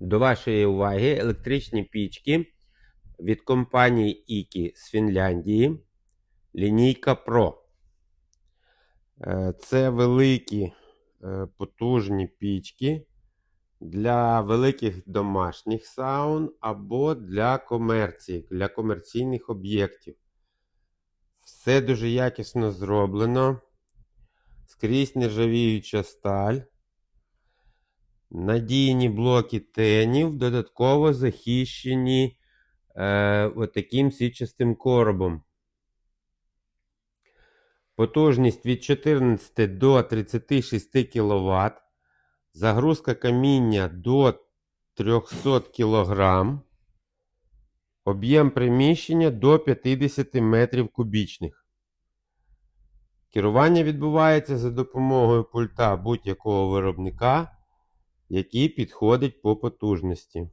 До вашої уваги електричні пічки від компанії IKI з Фінляндії. Лінійка Pro. Е, Це великі е, потужні пічки для великих домашніх саун або для комерції, для комерційних об'єктів. Все дуже якісно зроблено. Скрізь нержавіюча сталь. Надійні блоки тенів, додатково захищені е, отаким січастим коробом. Потужність від 14 до 36 кВт. Загрузка каміння до 300 кг. Об'єм приміщення до 50 метрів кубічних. Керування відбувається за допомогою пульта будь-якого виробника, який підходить по потужності.